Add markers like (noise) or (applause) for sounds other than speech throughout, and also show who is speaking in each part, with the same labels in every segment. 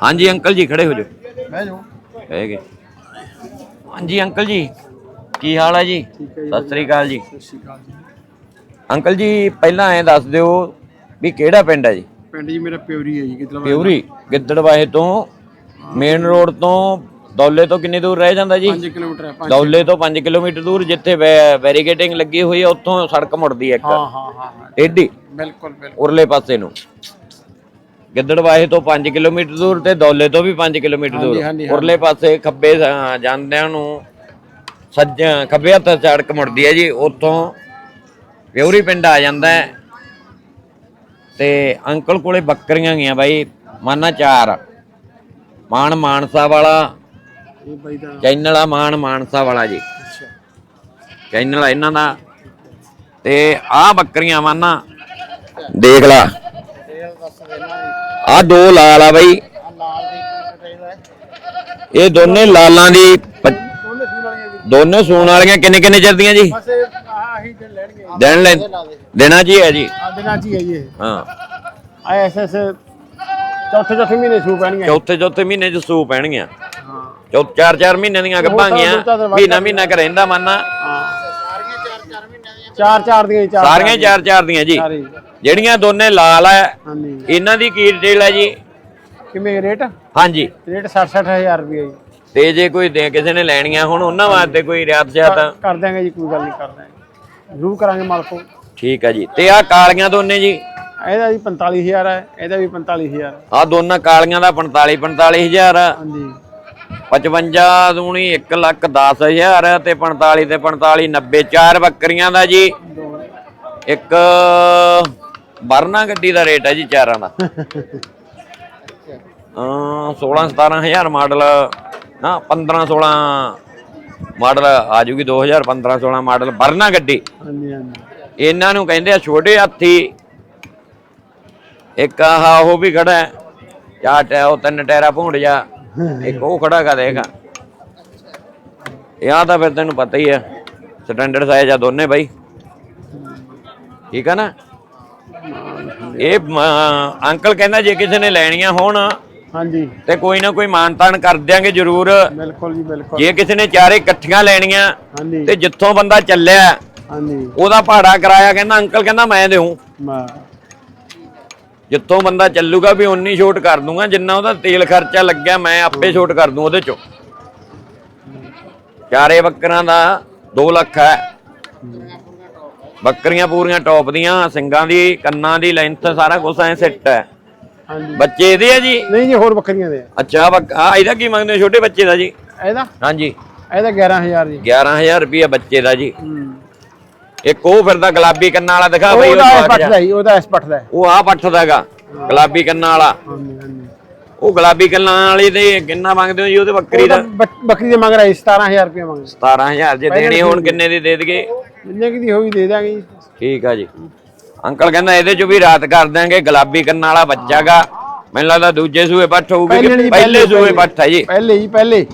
Speaker 1: ਹਾਂਜੀ ਅੰਕਲ ਜੀ ਖੜੇ ਹੋ ਜਾਓ।
Speaker 2: ਬਹਿ ਜਾਓ।
Speaker 1: ਹੈਗੇ ਹਾਂਜੀ ਅੰਕਲ ਜੀ ਕੀ ਹਾਲ ਹੈ ਜੀ ਸਤਿ ਸ੍ਰੀ ਅਕਾਲ ਜੀ।
Speaker 2: ਸਤਿ ਸ਼੍ਰੀ ਅਕਾਲ ਜੀ।
Speaker 1: ਅੰਕਲ ਜੀ ਪਹਿਲਾਂ ਐ ਦੱਸ ਦਿਓ ਵੀ ਕਿਹੜਾ ਪਿੰਡ ਹੈ ਜੀ?
Speaker 2: ਪਿੰਡ ਜੀ ਮੇਰਾ ਪਿਉਰੀ ਹੈ ਜੀ ਕਿਤਲਾ
Speaker 1: ਪਿਉਰੀ ਗਿੱਦੜਵਾਹੇ ਤੋਂ ਮੇਨ ਰੋਡ ਤੋਂ ਦੌਲੇ ਤੋਂ ਕਿੰਨੀ ਦੂਰ ਰਹਿ ਜਾਂਦਾ ਜੀ?
Speaker 2: 5 ਕਿਲੋਮੀਟਰ ਹੈ 5
Speaker 1: ਦੌਲੇ ਤੋਂ 5 ਕਿਲੋਮੀਟਰ ਦੂਰ ਜਿੱਥੇ ਬੈਰੀਕੇਡਿੰਗ ਲੱਗੀ ਹੋਈ ਹੈ ਉੱਥੋਂ ਸੜਕ ਮੁੜਦੀ ਹੈ ਇੱਕ।
Speaker 2: ਹਾਂ ਹਾਂ ਹਾਂ
Speaker 1: ਟੇਢੀ
Speaker 2: ਬਿਲਕੁਲ ਬਿਲਕੁਲ।
Speaker 1: ਉਰਲੇ ਪਾਸੇ ਨੂੰ। ਗਿੱਦੜਵਾਹੇ ਤੋਂ 5 ਕਿਲੋਮੀਟਰ ਦੂਰ ਤੇ ਦੌਲੇ ਤੋਂ ਵੀ 5 ਕਿਲੋਮੀਟਰ
Speaker 2: ਹਾਂਜੀ,
Speaker 1: ਦੂਰ।
Speaker 2: ਹਾਂਜੀ,
Speaker 1: ਉਰਲੇ ਪਾਸੇ ਖੱਬੇ ਜਾਂਦਿਆਂ ਨੂੰ ਸੱਜ ਖੱਬੇ ਹੱਥ ਸੜਕ ਮੁੜਦੀ ਹੈ ਜੀ ਉੱਥੋਂ ਪਿਉਰੀ ਪਿੰਡ ਆ ਜਾਂਦਾ ਹੈ। ਤੇ ਅੰਕਲ ਕੋਲੇ ਬੱਕਰੀਆਂ ਗਈਆਂ ਬਾਈ ਮਾਨਾ ਚਾਰ। ਮਾਨ ਮਾਨਸਾ ਵਾਲਾ
Speaker 2: ਇਹ ਬਾਈ ਦਾ
Speaker 1: ਚੈਨਲ ਆ ਮਾਨ ਮਾਨਸਾ ਵਾਲਾ ਜੀ।
Speaker 2: ਅੱਛਾ।
Speaker 1: ਚੈਨਲ ਆ ਇਹਨਾਂ ਦਾ। ਤੇ ਆਹ ਬੱਕਰੀਆਂ ਮਾਨਾ ਦੇਖ ਲਾ। ਆ ਦੋ ਲਾਲ ਆ ਬਈ। ਇਹ ਦੋਨੇ ਲਾਲਾਂ ਦੀ
Speaker 2: ਦੋਨੇ ਸੂਣ ਵਾਲੀਆਂ
Speaker 1: ਕਿੰਨੇ ਕਿੰਨੇ ਚਿਰ ਦੀਆਂ ਜੀ? ਦੇਣ ਲੈ ਦੇਣਾ ਜੀ ਹੈ ਜੀ।
Speaker 2: ਦਿਨਾਂ ਚ ਹੀ ਜੀ
Speaker 1: ਹਾਂ।
Speaker 2: ਆ ਚੌਥੇ ਚੌਥੇ ਮਹੀਨੇ ਸੂ ਪੈਣਗੇ
Speaker 1: ਚੌਥੇ ਚੌਥੇ ਮਹੀਨੇ ਚ ਸੂ ਪੈਣਗੀਆਂ।
Speaker 2: ਹਾਂ।
Speaker 1: ਚੌ ਚਾਰ ਚਾਰ ਮਹੀਨੇ ਦੀਆਂ
Speaker 2: ਚਾਰ ਦਿਨ ਬਾਅਦ
Speaker 1: ਮਹੀਨਾ ਮਹੀਨਾ ਕ ਰਹਿੰਦਾ ਮੰਨਾ
Speaker 2: ਹਾਂ। ਚਾਰ ਚਾਰ ਦੀਆਂ। ਹੀ, ਚਾਰ
Speaker 1: ਸਾਰੀਆਂ ਹੀ ਚਾਰ ਚਾਰ ਦੀਆਂ ਜੀ। ਜਿਹੜੀਆਂ ਦੋਨੇ ਲਾਲ ਆ
Speaker 2: ਹਾਂਜੀ।
Speaker 1: ਇਹਨਾਂ ਦੀ ਕੀ ਡਿਟੇਲ ਹੈ ਜੀ?
Speaker 2: ਕਿਵੇਂ ਰੇਟ?
Speaker 1: ਹਾਂਜੀ।
Speaker 2: ਰੇਟ 60-60000 ਰੁਪਏ ਜੀ।
Speaker 1: ਤੇ ਜੇ ਕੋਈ ਦੇ ਕਿਸੇ ਨੇ ਲੈਣੀਆਂ ਹੁਣ ਉਹਨਾਂ ਵਾਸਤੇ ਕੋਈ ਰਿਆਤ ਸ਼ਿਆਤ
Speaker 2: ਕਰ ਦਾਂਗੇ ਜੀ ਕੋਈ ਗੱਲ ਨਹੀਂ ਕਰ ਦਾਂਗੇ ਜ਼ਰੂਰ ਕਰਾਂਗੇ ਮਾਲਕੋ।
Speaker 1: ਠੀਕ ਹੈ ਜੀ। ਤੇ ਆਹ ਕਾਲੀਆਂ ਦੋਨੇ ਜੀ?
Speaker 2: ਇਹਦਾ ਜੀ 45000 ਹੈ ਇਹਦਾ ਵੀ 45000
Speaker 1: ਆਹ ਦੋਨਾਂ ਕਾਲੀਆਂ ਦਾ 45 45000
Speaker 2: ਹਾਂਜੀ।
Speaker 1: 55 ਦੂਣੀ 1 ਲੱਖ 10000 ਤੇ 45 ਤੇ 45 90 ਚਾਰ ਬੱਕਰੀਆਂ ਦਾ ਜੀ। ਇੱਕ ਵਰਨਾ ਗੱਡੀ ਦਾ ਰੇਟ ਹੈ ਜੀ ਚਾਰਾਂ ਦਾ। ਅ 16 17000 ਮਾਡਲ ਨਾ 15 16 ਮਾਡਲ ਆ ਜੂਗੀ 2015 16 ਮਾਡਲ ਵਰਨਾ ਗੱਡੀ।
Speaker 2: ਹਾਂਜੀ ਹਾਂਜੀ।
Speaker 1: ਇਹਨਾਂ ਨੂੰ ਕਹਿੰਦੇ ਆ ਛੋਟੇ ਹਾਥੀ। ਇੱਕ ਆਹ ਉਹ ਵੀ ਖੜਾ ਹੈ ਚਾਰ ਟੈ ਉਹ ਤਿੰਨ ਟਾਇਰਾ ਭੁੰਡ ਜਾ ਇੱਕ ਉਹ ਖੜਾ ਕਾ ਦੇਖ। ਇਹ ਤਾਂ ਫਿਰ ਤੈਨੂੰ ਪਤਾ ਹੀ ਹੈ ਸਟੈਂਡਰਡ ਸਾਈਜ਼ ਆ ਦੋਨੇ ਬਾਈ। ਠੀਕ ਆ ਨਾ? ਇਹ ਅੰਕਲ ਕਹਿੰਦਾ ਜੇ ਕਿਸੇ ਨੇ ਲੈਣੀਆਂ ਹੋਣ
Speaker 2: ਹਾਂਜੀ।
Speaker 1: ਤੇ ਕੋਈ ਨਾ ਕੋਈ ਮਾਨਤਾਨ ਕਰ ਦਿਆਂਗੇ ਜ਼ਰੂਰ।
Speaker 2: ਬਿਲਕੁਲ ਜੀ ਬਿਲਕੁਲ।
Speaker 1: ਜੇ ਕਿਸੇ ਨੇ ਚਾਰੇ ਇਕੱਠੀਆਂ ਲੈਣੀਆਂ
Speaker 2: ਹਾਂਜੀ।
Speaker 1: ਤੇ ਜਿੱਥੋਂ ਬੰਦਾ ਚੱਲਿਆ
Speaker 2: ਹਾਂਜੀ।
Speaker 1: ਉਹਦਾ ਭਾੜਾ ਕਰਾਇਆ ਕਹਿੰਦਾ ਅੰਕਲ ਕਹਿੰਦਾ ਮੈਂ ਦੇਉ
Speaker 2: ਮੈਂ।
Speaker 1: ਜਿੱਥੋਂ ਬੰਦਾ ਚੱਲੂਗਾ ਵੀ ਉਨੀ ਛੋਟ ਕਰ ਦੂੰਗਾ ਜਿੰਨਾ ਉਹਦਾ ਤੇਲ ਖਰਚਾ ਲੱਗਿਆ ਮੈਂ ਆਪੇ ਛੋਟ ਕਰ ਦੂੰ ਉਹਦੇ ਚੋਂ। ਚਾਰੇ ਬੱਕਰਾਂ ਦਾ 2 ਲੱਖ ਹੈ। ਬੱਕਰੀਆਂ ਪੂਰੀਆਂ ਟੌਪ ਦੀਆਂ ਸਿੰਗਾਂ ਦੀ ਕੰਨਾਂ ਦੀ ਲੈਂਥ ਸਾਰਾ ਕੁਝ ਐ ਸੈੱਟ ਹੈ।
Speaker 2: ਹਾਂਜੀ।
Speaker 1: ਬੱਚੇ ਇਹਦੇ ਆ ਜੀ?
Speaker 2: ਨਹੀਂ ਜੀ ਹੋਰ ਬੱਕਰੀਆਂ ਦੇ ਆ।
Speaker 1: ਅੱਛਾ ਬੱਕ- ਆ ਇਹਦਾ ਕੀ ਮੰਗਦੇ ਹੋ? ਛੋਟੇ ਬੱਚੇ ਦਾ ਜੀ?
Speaker 2: ਇਹਦਾ?
Speaker 1: ਹਾਂਜੀ।
Speaker 2: ਇਹਦਾ 11000 ਜੀ।
Speaker 1: 11000 ਰੁਪਏ ਬੱਚੇ ਦਾ ਜੀ।
Speaker 2: ਹੂੰ।
Speaker 1: ਇੱਕ ਉਹ ਫਿਰਦਾ ਗੁਲਾਬੀ ਕੰਨਾਂ ਵਾਲਾ ਦਿਖਾ ਬਈ
Speaker 2: ਉਹਦਾ ਇਸ
Speaker 1: ਉਹ
Speaker 2: ਪੱਠ ਦਾ ਹੀ ਉਹਦਾ ਇਸ ਪੱਠ ਦਾ। ਹੈ।
Speaker 1: ਉਹ ਆ ਪੱਠ ਦਾਗਾ ਗੁਲਾਬੀ ਕੰਨਾਂ ਵਾਲਾ।
Speaker 2: ਹਾਂਜੀ ਹਾਂਜੀ।
Speaker 1: ਉਹ ਗੁਲਾਬੀ ਕੰਨਾਂ ਵਾਲੀ ਦੇ ਕਿੰਨਾ ਮੰਗਦੇ ਹੋ ਜੀ ਉਹਦੇ ਬੱਕਰੀ ਦਾ
Speaker 2: ਬੱਕ- ਬੱਕਰੀ ਦੇ ਮੰਗ ਰਹੀ 17000 ਰੁਪਏ ਮੰਗ
Speaker 1: 17000 ਜੇ ਦੇਣੀ ਹੁਣ ਕਿੰਨੇ ਦੀ ਦੇ ਦਗੇ?
Speaker 2: ਜਿੰਨੇ ਕੀ ਦੀ ਹੋਈ ਦੇ ਦਾਂਗੇ ਜੀ।
Speaker 1: ਠੀਕ ਆ ਜੀ। ਅੰਕਲ ਕਹਿੰਦਾ ਇਹਦੇ ਚ ਵੀ ਰਾਤ ਕਰ ਦਾਂਗੇ ਗੁਲਾਬੀ ਕੰਨਾਂ ਵਾਲਾ ਬੱਚਾਗਾ। ਮੈਨੂੰ ਲੱਗਦਾ ਦੂਜੇ ਸੂਏ ਪੱਠ ਹੋਊਗੀ
Speaker 2: ਪਹਿਲੇ
Speaker 1: ਕਿ
Speaker 2: ਜੀ,
Speaker 1: ਪਹਿਲੇ ਸੂਏ। ਪੱਠ ਹੈ ਜੀ।
Speaker 2: ਪਹਿਲੇ ਜੀ ਪਹਿਲੇ।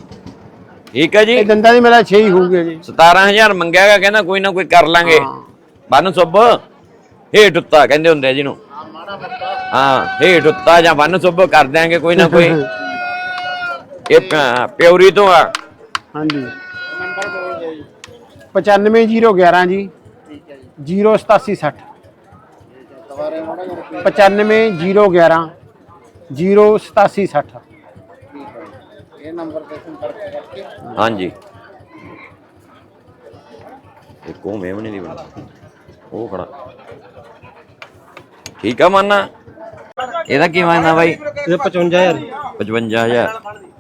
Speaker 1: ਠੀਕ ਹੈ ਜੀ।
Speaker 2: ਇਹ ਦੰਦਾਂ ਦੀ ਮੇਰਾ 6 ਹੀ ਹੋਊਗੇ ਜੀ।
Speaker 1: 17000 ਮੰਗਿਆਗਾ ਕਹਿੰਦਾ ਕੋਈ ਨਾ ਕੋਈ ਕਰ ਲਾਂਗੇ। ਬੰਨ ਸੁੱਬ। ਹੇਠ ਉੱਤਾ ਕਹਿੰਦੇ ਹੁੰਦੇ ਆ ਜਿਹਨੂੰ ਹਾਂ ਹੇਠ ਉੱਤਾ ਜਾਂ ਬੰਨ ਸੁੱਬ ਕਰ ਦਿਆਂਗੇ ਕੋਈ ਨਾ (laughs) ਕੋਈ। ਇਹ ਪ- ਪਿਉਰੀ ਤੋਂ ਆ।
Speaker 2: ਹਾਂਜੀ। ਨੰਬਰ ਬੋਲ ਦਿਓ ਜੀ। 95011 ਜੀ। ਠੀਕ ਹੈ ਜੀ। 08760 ਦੁਬਾਰੇ 95011 08760 ਇਹ ਨੰਬਰ ਤੇ ਸੰਪਰਕ ਕਰਕੇ।
Speaker 1: ਹਾਂਜੀ। ਇੱਕ ਉਹ ਮੇਵਣੇ ਦੀ ਬਣੀ ਉਹ ਖੜਾ। ਠੀਕ ਆ ਮੰਨਾ। ਇਹਦਾ ਕੀ ਮੰਨਦਾ ਬਾਈ?
Speaker 2: ਇਹ 55000
Speaker 1: 55000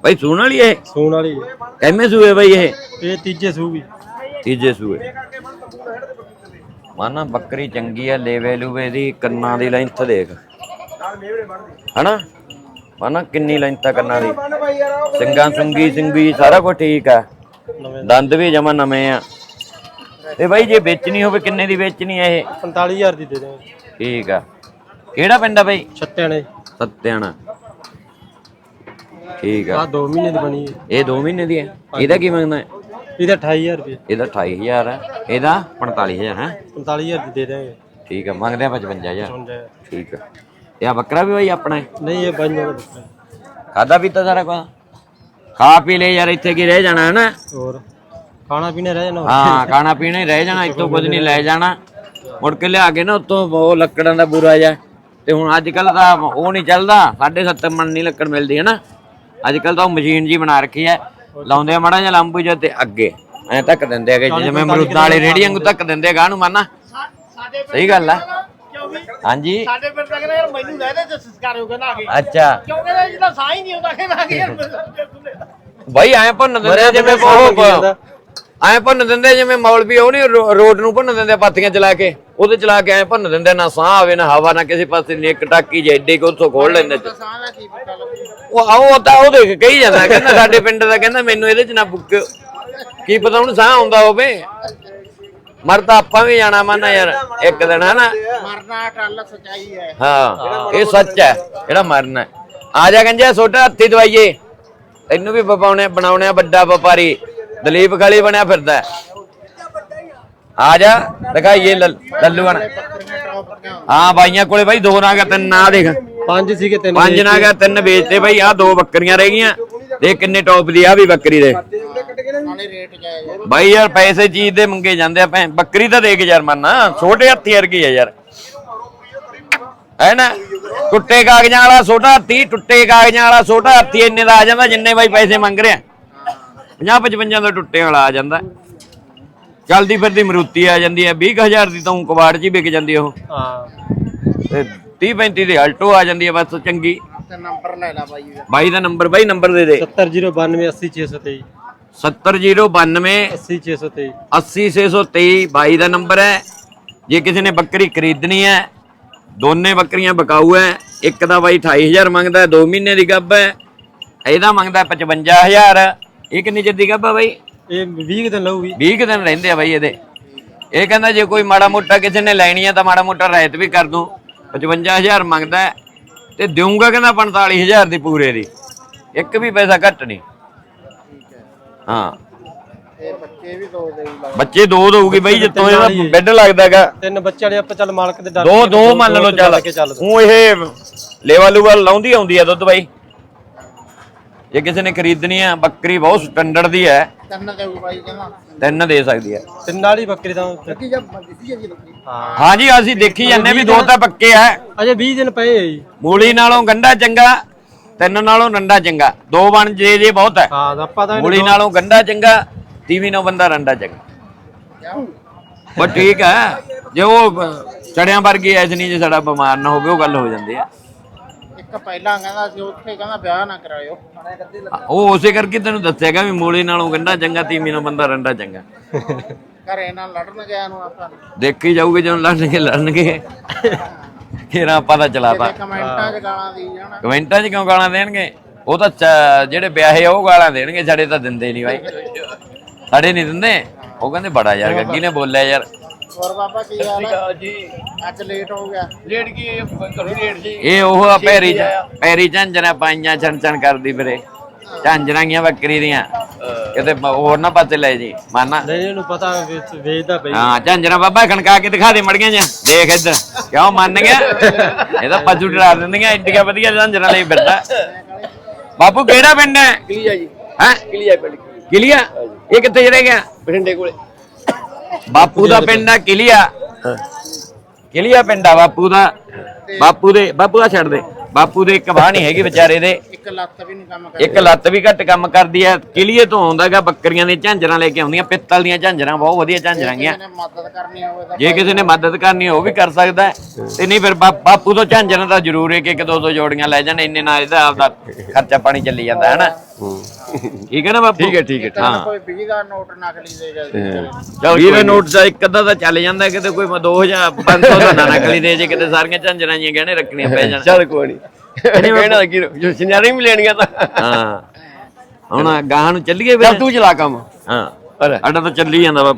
Speaker 1: ਬਾਈ ਸੂਣ ਵਾਲੀ ਇਹ?
Speaker 2: ਸੂਣ ਵਾਲੀ।
Speaker 1: ਕਿੰਨੇ ਸੂਏ ਬਾਈ ਇਹ?
Speaker 2: ਇਹ ਤੀਜੇ ਸੂਗੀ
Speaker 1: ਤੀਜੇ ਸੂਏ। ਮਾਨਾ ਬੱਕਰੀ ਚੰਗੀ ਆ ਲੇਵੇ ਲੂਵੇ ਦੀ ਕੰਨਾਂ ਦੀ ਲੈਂਥ ਦੇਖ। ਹਨਾ? ਮਾਨਾ ਕਿੰਨੀ ਲੈਂਥ ਆ ਕੰਨਾਂ ਦੀ? ਸਿੰਗਾਂ ਸੁੰਗੀ ਸਿੰਗੀ ਸਾਰਾ ਕੁਝ ਠੀਕ ਆ। ਦੰਦ ਵੀ ਜਮਾ ਨਵੇਂ ਆ। ਤੇ ਬਾਈ ਜੇ ਵੇਚਣੀ ਹੋਵੇ ਕਿੰਨੇ ਦੀ ਵੇਚਣੀ ਆ ਇਹ?
Speaker 2: 45000 ਦੀ ਦੇ ਦੇ
Speaker 1: ਠੀਕ ਆ। ਕਿਹੜਾ ਪਿੰਡ ਆ ਬਾਈ?
Speaker 2: ਛੱਤਿਆਂ ਨੇ
Speaker 1: ਸੱਤਿਆਣਾ ਠੀਕ ਆ।
Speaker 2: ਆ 2 ਮਹੀਨੇ ਦੀ ਬਣੀ
Speaker 1: ਇਹ 2 ਮਹੀਨੇ ਦੀ ਹੈ? ਇਹਦਾ ਕੀ ਮੰਗਦਾ ਹੈ?
Speaker 2: ਇਹਦਾ 28000 ਰੁਪਏ।
Speaker 1: ਇਹਦਾ 28000 ਹੈ ਇਹਦਾ 45000 ਹੈ?
Speaker 2: 45000 ਦੀ ਦੇ ਦੇਂਗੇ
Speaker 1: ਠੀਕ ਆ ਮੰਗਦੇ ਆ 55000
Speaker 2: ਸਮਝਿਆ
Speaker 1: ਠੀਕ ਆ। ਤੇ ਆ ਬੱਕਰਾ ਵੀ ਬਾਈ ਆਪਣਾ ਹੈ?
Speaker 2: ਨਹੀਂ ਇਹ ਬਾਈਆਂ ਦਾ ਬੱਕਰਾ
Speaker 1: ਖਾਦਾ ਪੀਤਾ ਸਾਰਾ ਕੁਝ ਖਾ ਪੀ ਲੈ ਯਾਰ ਇੱਥੇ ਕੀ ਰਹਿ ਜਾਣਾ ਹੈ ਨਾ
Speaker 2: ਹੋਰ? ਖਾਣਾ ਪੀਣਾ ਰਹਿ ਜਾਣਾ
Speaker 1: ਹਾਂ ਖਾਣਾ ਪੀਣਾ ਹੀ ਰਹਿ ਜਾਣਾ ਇੱਥੋਂ ਕੁਝ ਨਹੀਂ ਲੈ ਜਾਣਾ। ਮੁੜ ਕੇ ਲਿਆ ਕੇ ਨਾ ਉੱਤੋਂ ਉਹ ਲੱਕੜਾਂ ਦਾ ਬੁਰਾ ਜਾ ਤੇ ਹੁਣ ਅੱਜ ਕੱਲ ਤਾਂ ਉਹ ਨਹੀਂ ਚੱਲਦਾ 7.5 ਮਣ ਨਹੀਂ ਲੱਕੜ ਮਿਲਦੀ ਹੈ ਨਾ ਅੱਜ ਕੱਲ ਤਾਂ ਉਹ ਮਸ਼ੀਨ ਜੀ ਬਣਾ ਰੱਖੀ ਹੈ ਲਾਉਂਦੇ ਆ ਮੜਾ ਜਿਹਾ ਲੰਬੂ ਜਿਹਾ ਤੇ ਅੱਗੇ ਐ ਧੱਕ ਦਿੰਦੇ ਹੈਗੇ ਜਿਵੇਂ ਅਮਰੂਦਾਂ ਵਾਲੇ ਰੇੜੀ ਵਾਂਗੂ ਧੱਕ ਦਿੰਦੇ ਗਾਹ ਨੂੰ ਮੰਨਾ ਸਹੀ ਗੱਲ ਆ। ਹਾਂਜੀ?
Speaker 3: ਸਾਡੇ ਪਿੰਡ ਦਾ ਕਹਿੰਦਾ ਯਾਰ ਮੈਨੂੰ ਲੈ ਦੇ ਤੇ ਸੰਸਕਾਰ ਹੋ ਕਹਿੰਦਾ ਆ ਕੇ।
Speaker 1: ਅੱਛਾ।
Speaker 3: ਕਿਉਂ ਕਹਿੰਦਾ ਜਿਹਦਾ ਸਾਹ ਹੀ ਨਹੀਂ ਆਉਂਦਾ ਕਹਿੰਦਾ ਕੇ ਯਾਰ
Speaker 1: ਬਾਈ ਐ ਭੁੰਨ ਦਿੰਦੇ ਜਿਵੇਂ ਉਹ ਐ ਭੁੰਨ ਦਿੰਦੇ ਜਿਵੇਂ ਮੌਲਵੀ ਉਹ ਨਹੀਂ ਰੋਡ ਨੂੰ ਭੁੰਨ ਦਿੰਦੇ ਪਾਥੀਆਂ ਚਲਾ ਕੇ। ਉਹਦੇ ਚਲਾ ਕੇ ਐ ਭੁੰਨ ਦਿੰਦੇ ਨਾ ਸਾਹ ਆਵੇ ਨਾ ਹਵਾ ਨਾ ਕਿਸੇ ਪਾਸੇ ਨਹੀਂ ਇੱਕ ਟਾਕੀ ਜੇ ਏਡੇ ਕੋ ਉੱਥੋਂ ਖੋਲ ਲੈਂਦੇ ਚ।
Speaker 3: ਸਾਹ ਦਾ ਕੀ ਪਤਾ ਲੱਗੂ
Speaker 1: ਉਹ ਆਓ ਉਹ ਤਾਂ ਉਹ ਦੇਖ ਕਹੀ ਜਾਂਦਾ ਕਹਿੰਦਾ ਸਾਡੇ ਪਿੰਡ ਦਾ ਕਹਿੰਦਾ ਮੈਨੂੰ ਇਹਦੇ ਚ ਨਾ ਬੁੱਕ ਕੀ ਪਤਾ ਉਹਨੂੰ ਸਾਹ ਆਉਂਦਾ ਹੋਵੇ। ਮਰ ਤਾਂ ਆਪਾਂ ਵੀ ਜਾਣਾ ਮਾਨਾ ਯਾਰ ਇੱਕ ਦਿਨ ਹਨਾ?
Speaker 3: ਮਰਨਾ ਟੱਲ ਸਚਾਈ ਹੈ।
Speaker 1: ਹਾਂ ਇਹ ਸੱਚ ਹੈ ਜਿਹੜਾ ਮਰਨਾ ਹੈ। ਆ ਜਾ ਗੰਜਾ ਛੋਟਾ ਹੱਥੀ ਦਵਾਈਏ। ਤੈਨੂੰ ਵੀ ਬਪਾਉਣੇ ਬਣਾਉਣੇ ਆ ਵੱਡਾ ਵਪਾਰੀ। ਦਲੀਪ ਗਲੀ ਬਣਿਆ ਫਿਰਦਾ ਹੈ। ਆ ਜਾ ਦਿਖਾਈਏ ਲੱਲ- ਲੱਲੂ ਬਣ ਹਾਂ ਬਾਈਆਂ ਕੋਲੇ ਬਾਈ ਦੋ ਨਾਗਾ ਤਿੰਨ ਨਾ ਦੇਖ।
Speaker 2: ਪੰਜ ਸੀਗੇ ਤਿੰਨ
Speaker 1: ਪੰਜ ਨਾਗਾ ਤਿੰਨ ਵੇਚਤੇ ਬਾਈ ਆ ਦੋ ਬੱਕਰੀਆਂ ਰਹਿ ਗਈਆਂ। ਦੇਖ ਕਿੰਨੇ ਟੌਪ ਦੀ ਆ ਵੀ ਬੱਕਰੀ ਦੇ। ਬਾਈ ਯਾਰ ਪੈਸੇ ਚੀਜ਼ ਦੇ ਮੰਗੇ ਜਾਂਦੇ ਆ ਭੈਣ ਬੱਕਰੀ ਤਾਂ ਦੇ ਕੇ ਯਾਰ ਮੰਨਾ ਛੋਟੇ ਹੱਥੀ ਵਰਗੀ ਆ ਯਾਰ। ਹੈ ਨਾ? ਟੁੱਟੇ ਕਾਗਜ਼ਾਂ ਵਾਲਾ ਛੋਟਾ ਹਾਥੀ ਟੁੱਟੇ ਕਾਗਜ਼ਾਂ ਵਾਲਾ ਛੋਟਾ ਹਾਥੀ ਇੰਨੇ ਦਾ ਆ ਜਾਂਦਾ ਜਿੰਨੇ ਬਾਈ ਪੈਸੇ ਮੰਗ ਰਿਹਾ। 50 55 ਦਾ ਟੁੱਟੇ ਵਾਲਾ ਆ ਜਾਂਦਾ। ਚਲਦੀ ਫਿਰਦੀ ਮਰੂਤੀ ਆ ਜਾਂਦੀ ਹੈ 20000 ਦੀ ਤਾਂ ਊਂ ਕਬਾੜ 'ਚ ਹੀ ਵਿਕ ਜਾਂਦੀ ਉਹ।
Speaker 2: ਹਾਂ।
Speaker 1: ਤੇ 30 35 ਦੀ ਆਲਟੋ ਆ ਜਾਂਦੀ ਹੈ ਬਸ ਚੰਗੀ।
Speaker 3: ਤੇ ਨੰਬਰ ਲੈ ਲਾ ਬਾਈ ਦਾ।
Speaker 1: ਬਾਈ ਦਾ ਨੰਬਰ ਬਾਈ ਨੰਬਰ ਦੇ ਦੇ।
Speaker 2: 70092 80623
Speaker 1: 70092
Speaker 2: 80623
Speaker 1: 80623 ਬਾਈ ਦਾ ਨੰਬਰ ਹੈ ਜੇ ਕਿਸੇ ਨੇ ਬੱਕਰੀ ਖਰੀਦਣੀ ਹੈ ਦੋਨੇ ਬੱਕਰੀਆਂ ਬਕਾਊ ਹੈ ਇੱਕ ਦਾ ਬਾਈ 28000 ਮੰਗਦਾ 2 ਮਹੀਨੇ ਦੀ ਗੱਭ ਹੈ ਇਹਦਾ ਮੰਗਦਾ ਹੈ 55000 ਇਹ ਕਿੰਨੀ ਚਿਰ ਦੀ ਗੱਭ ਹੈ ਬਾਈ?
Speaker 2: ਇਹ 20 ਦਿਨ ਲਊਗੀ।
Speaker 1: 20 ਕੁ ਦਿਨ ਰਹਿੰਦੇ ਆ ਬਾਈ ਇਹਦੇ। ਇਹ ਕਹਿੰਦਾ ਜੇ ਕੋਈ ਮਾੜਾ ਮੋਟਾ ਕਿਸੇ ਨੇ ਲੈਣੀ ਹੈ ਤਾਂ ਮਾੜਾ ਮੋਟਾ ਰਹਿਤ ਵੀ ਕਰ ਦੂੰ। 55000 ਮੰਗਦਾ ਹੈ ਤੇ ਦੇਊਂਗਾ ਕਹਿੰਦਾ 45000 ਦੀ ਪੂਰੇ ਦੀ। ਇੱਕ ਵੀ ਪੈਸਾ ਘੱਟ ਨਹੀਂ। ਹਾਂ।
Speaker 3: ਇਹ ਬੱਚੇ ਵੀ ਦੋ ਦੇ ਹੀ ਲੱਗ
Speaker 1: ਬੱਚੇ ਦੋ ਦਊਗੀ ਬਾਈ ਜਿੱਤੋਂ ਇਹਦਾ ਬੈੱਡ ਲੱਗਦਾਗਾ।
Speaker 2: ਤਿੰਨ ਬੱਚੇ ਵਾਲੇ ਆਪਾਂ ਚੱਲ ਮਾਲਕ ਦੇ ਡਰ
Speaker 1: ਦੋ ਦੋ ਮੰਨ ਲਓ ਚੱਲ। ਉਹ ਇਹ ਲੇਵਾ ਲੂਵਾ ਲਾਉਂਦੀ ਆਉਂਦੀ ਆ ਦੁੱਧ ਬਾਈ। ਜੇ ਕਿਸੇ ਨੇ ਖਰੀਦਣੀ ਆ ਬੱਕਰੀ ਬਹੁਤ ਸਟੈਂਡਰਡ ਦੀ ਹੈ।
Speaker 3: ਤਿੰਨ ਦੇ ਬਾਈ ਕਹਿੰਦਾ।
Speaker 1: ਤਿੰਨ ਦੇ ਸਕਦੀ ਹੈ।
Speaker 2: ਤਿੰਨ ਵਾਲੀ ਬੱਕਰੀ ਤਾਂ
Speaker 3: ਕੀ ਜਬ ਦਿੱਤੀ ਹੈ ਜੀ ਲੋਕੀ
Speaker 2: ਹਾਂ।
Speaker 1: ਹਾਂਜੀ ਅਸੀਂ ਦੇਖੀ ਜਾਂਦੇ ਵੀ ਦੋ ਤਾਂ ਪੱਕੇ ਆ
Speaker 2: ਅਜੇ 20 ਦਿਨ ਪਏ ਆ ਜੀ।
Speaker 1: ਮੂਲੀ ਨਾਲੋਂ ਗੰਡਾ ਚੰਗਾ ਤਿੰਨ ਨਾਲੋਂ ਰੰਡਾ ਚੰਗਾ। ਦੋ ਬਣ ਜੇ ਜੇ ਬਹੁਤ ਹੈ।
Speaker 2: ਹਾਂ ਤਾਂ ਆਪਾਂ ਤਾਂ
Speaker 1: ਮੂਲੀ ਨਾਲੋਂ ਗੰਡਾ ਚੰਗਾ ਤੀਵੀਂ ਨਾਲੋਂ ਬੰਦਾ ਰੰਡਾ ਚੰਗਾ। ਬਸ ਠੀਕ ਹੈ। ਜੇ ਉਹ ਚੜਿਆਂ ਵਰਗੀ ਐਸ ਨਹੀਂ ਜੇ ਸਾਡਾ ਬਿਮਾਰ ਨਾ ਹੋਵੇ ਉਹ ਗੱਲ ਹੋ ਜਾਂਦੀ ਆ
Speaker 3: ਇੱਕ ਪਹਿਲਾਂ ਕਹਿੰਦਾ ਸੀ ਉੱਥੇ ਕਹਿੰਦਾ ਵਿਆਹ ਨਾ ਕਰਾਇਓ।
Speaker 1: ਉਹ ਉਸੇ ਕਰਕੇ ਤੈਨੂੰ ਦੱਸਿਆਗਾ ਵੀ ਮੂਲੀ ਨਾਲੋਂ ਗੰਡਾ ਚੰਗਾ ਤੀਵੀਂ ਨਾਲੋਂ ਬੰਦਾ ਰੰਡਾ ਚੰਗਾ।
Speaker 3: ਘਰੇ ਨਾਲ ਲੜਨ ਗਿਆ ਨੂੰ ਆਪਾਂ।
Speaker 1: ਦੇਖੀ ਜਾਊਗੇ ਜਦੋਂ ਲੜਨਗੇ ਲੜਨਗੇ। ਫਿਰ ਆਪਾਂ ਤਾਂ ਚਲਾਤਾ।
Speaker 3: ਕਮੈਂਟਾਂ 'ਚ ਗਾਲਾਂ ਦੀ ਜਾਣਾ।
Speaker 1: ਕਮੈਂਟਾਂ 'ਚ ਕਿਉਂ ਗਾਲਾਂ ਦੇਣਗੇ? ਉਹ ਤਾਂ ਜਿਹੜੇ ਵਿਆਹੇ ਉਹ ਗਾਲਾਂ ਦੇਣਗੇ ਸਾਡੇ ਤਾਂ ਦਿੰਦੇ ਨਹੀਂ ਬਾਈ। ਸਾਡੇ ਨਹੀਂ ਦਿੰਦੇ। ਉਹ ਕਹਿੰਦੇ ਬੜਾ ਯਾਰ ਗੱਗੀ ਨੇ ਬੋਲਿਆ ਯਾਰ।
Speaker 3: ਹੋਰ ਬਾਬਾ ਕੀ ਹਾਲ ਹੈ? ਜੀ। ਅੱਜ ਲੇਟ ਹੋ ਗਿਆ। ਲੇਟ ਕੀ ਘਰੋਂ ਲੇਟ ਜੀ
Speaker 1: ਇਹ ਉਹ ਆ ਪੈਰੀ ਪੈਰੀ ਝਾਂਜਰਾਂ ਪਾਈਆਂ ਛਣ ਛਣ ਕਰਦੀ ਫਿਰੇ। ਝਾਂਜਰਾਂ ਗੀਆਂ ਬੱਕਰੀ ਦੀਆਂ। ਕਿਤੇ ਹੋਰ ਨਾ ਪਾਸੇ ਲੈ ਜੀ। ਮਾਨਾ।
Speaker 2: ਨਹੀਂ ਇਹਨੂੰ ਪਤਾ ਵੇਚ- ਵੇਚਦਾ ਪਈ।
Speaker 1: ਹਾਂ ਝਾਂਜਰਾਂ ਬਾਬਾ ਖਣਕਾ ਕੇ ਦਿਖਾ ਦੇ ਮੜੀਆਂ ਜਾਂ ਦੇਖ ਇੱਧਰ। ਕਿਉਂ ਮੰਨ ਗਿਆ? ਇਹਦਾ ਪੱਜੂ ਡਰਾ ਦਿੰਦੀਆਂ ਇੰਡੀਆਂ ਵਧੀਆ ਝਾਂਜਰਾਂ ਲਈ ਫਿਰਦਾ। ਬਾਪੂ ਕਿਹੜਾ ਪਿੰਡ ਹੈ?
Speaker 3: ਕੀ ਹੈ ਜੀ।
Speaker 1: ਹੈ?
Speaker 3: ਕਿਲੀਆ ਪਿੰਡ।
Speaker 1: ਕਿਲੀਆ? ਇਹ ਕਿੱਥੇ ਚਲੇ ਗਿਆ?
Speaker 3: ਬਠਿੰਡੇ ਕੋਲੇ।
Speaker 1: ਬਾਪੂ ਦਾ ਪਿੰਡ ਆ ਕਿਲੀਆ। ਕਿਲੀਆ ਪਿੰਡ ਆ ਬਾਪੂ ਦਾ। ਬਾਪੂ ਦੇ ਬਾਪੂ ਦਾ ਛੱਡ ਦੇ। ਬਾਪੂ ਦੇ ਇੱਕ ਬਾਹ ਨਹੀਂ ਹੈਗੀ ਵਿਚਾਰੇ ਦੇ।
Speaker 3: ਇੱਕ ਲੱਤ ਵੀ ਨਹੀਂ ਕੰਮ
Speaker 1: ਇੱਕ ਲੱਤ ਵੀ ਘੱਟ ਕੰਮ ਕਰਦੀ ਹੈ। ਕਿਲੀਏ ਤੋਂ ਆਉਂਦਾਗਾ ਬੱਕਰੀਆਂ ਦੀਆਂ ਝਾਂਜਰਾਂ ਲੈ ਕੇ ਆਉਂਦੀਆਂ ਪਿੱਤਲ ਦੀਆਂ ਝਾਂਜਰਾਂ ਬਹੁਤ ਵਧੀਆ ਝਾਂਜਰਾਂ ਗੀਆਂ
Speaker 3: ਕਰਦੀ ਮਦਦ ਕਰਨੀ ਹੋਵੇ ਤਾਂ
Speaker 1: ਜੇ ਕਿਸੇ ਨੇ ਮਦਦ ਕਰਨੀ ਉਹ ਵੀ ਕਰ ਸਕਦਾ ਹੈ। ਤੇ ਨਹੀਂ ਫਿਰ ਬਾ- ਬਾਪੂ ਤੋਂ ਝਾਂਜਰਾਂ ਦਾ ਜ਼ਰੂਰ ਹੈ ਕਿ ਇੱਕ ਦੋ ਦੋ ਜੋੜੀਆਂ ਲੈ ਜਾਣ ਇੰਨੇ ਨਾਲ ਇਹਦਾ ਆਪਦਾ ਖਰਚਾ ਪਾਣੀ ਚੱਲੀ ਜਾਂਦਾ ਹੈ ਨਾ? ਠੀਕ ਹੈ ਨਾ ਬਾਪੂ? ਠੀਕ ਹੈ ਠੀਕ
Speaker 3: ਤਾਂ ਕੋਈ 20 ਦਾ ਨੋਟ ਨਕਲੀ ਦੇ ਜਾਂਦੇ
Speaker 1: ਚਲ ਵੀਰੇ ਨੋਟ ਦਾ ਇੱਕ ਅੱਧਾ ਤਾਂ ਚੱਲ ਜਾਂਦਾ ਕਿਤੇ ਕੋਈ 2000 500 ਦਾ ਨਾ ਨਕਲੀ ਦੇ ਜੇ ਕਿਤੇ ਸਾਰੀਆਂ ਝਾਂਜਰਾਂ ਜੀਆਂ ਗਹਿਣੇ ਰੱਖਣੀਆਂ ਪੈ ਜਾਣ।
Speaker 4: ਚੱਲ ਕੋਈ ਨਹੀਂ ਕਹਿਣਾ ਕੀ ਜੋ ਸਿਨਾਰੀ ਵੀ ਲੈਣੀਆਂ ਤਾਂ।
Speaker 1: ਹਾਂ। ਹੁਣ ਗਾਹਾਂ ਨੂੰ ਚੱਲੀਏ ਫਿਰ।
Speaker 4: ਤੂੰ ਚਲਾ ਕੰਮ।
Speaker 1: ਹਾਂ।
Speaker 4: ਪਰ
Speaker 1: ਸਾਡਾ ਤਾਂ ਚੱਲੀ ਜਾਂਦਾ ਵਾ